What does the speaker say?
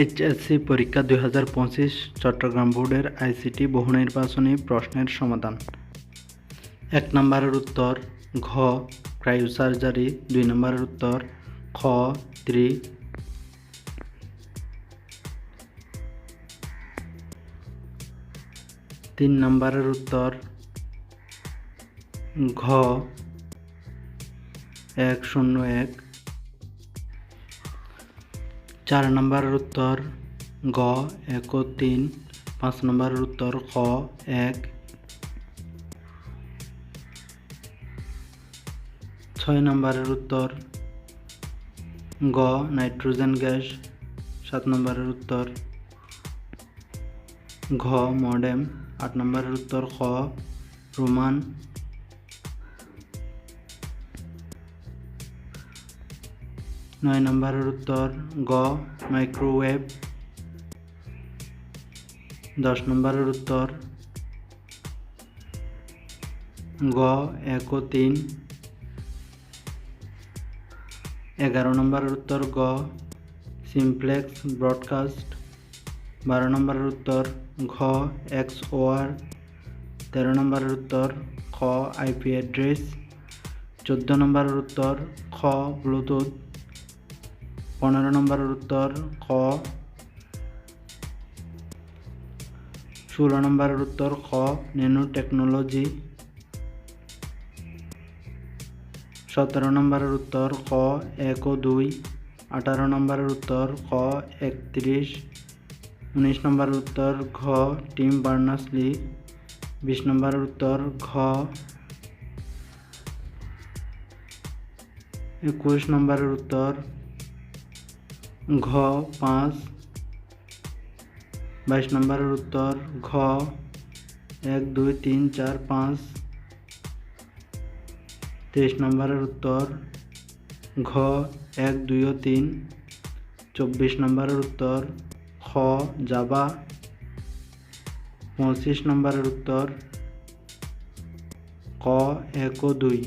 HSC পরীক্ষা দুই হাজার পঁচিশ চট্টগ্রাম বোর্ডের আইসিটি বহু নির্বাচনী প্রশ্নের সমাধান। এক নম্বরের উত্তর, ঘ ক্রায়োসার্জারি দুই নম্বরের উত্তর, খ, ত্রি। তিন নম্বরের উত্তর, ঘ, এক শূন্য এক। চার নম্বরের উত্তর গ, এক তিন। পাঁচ নম্বরের উত্তর খ, এক। ছয় নম্বরের উত্তর গ, নাইট্রোজেন গ্যাস। সাত নম্বরের উত্তর ঘ, মডেম। আট নম্বরের উত্তর খ, রোমান। নয় নম্বরের উত্তর, গ, মাইক্রোওয়েভ। দশ নম্বরের উত্তর, গ, এক ও তিন। এগারো নম্বরের উত্তর, গ, সিমপ্লেক্স ব্রডকাস্ট। বারো নম্বরের উত্তর, ঘ এক্স ওয়ার তেরো নম্বরের উত্তর, খ, আইপি অ্যাড্রেস। চোদ্দ নম্বরের উত্তর, খ, ব্লুটুথ। পনেরো নম্বরের উত্তর খ। ষোলো নম্বরের উত্তর খ ন্যানো টেকনোলজি। সতেরো নম্বরের উত্তর খ, এক ও দুই। আঠারো নম্বরের উত্তর খ, একত্রিশ। উনিশ নম্বরের উত্তর ঘ, টিম বার্নার্স লি বিশ নম্বরের উত্তর ঘ। একুশ নম্বরের উত্তর ঘ, পাঁচ। বাইশ নম্বরের উত্তর, ঘ। এক, দুই, তিন, চার, পাঁচ। তেইশ নম্বরের উত্তর, ঘ। এক, দুই ও তিন। চব্বিশ নম্বরের উত্তর, খ জাবা পঁচিশ নম্বরের উত্তর, ক, এক ও দুই।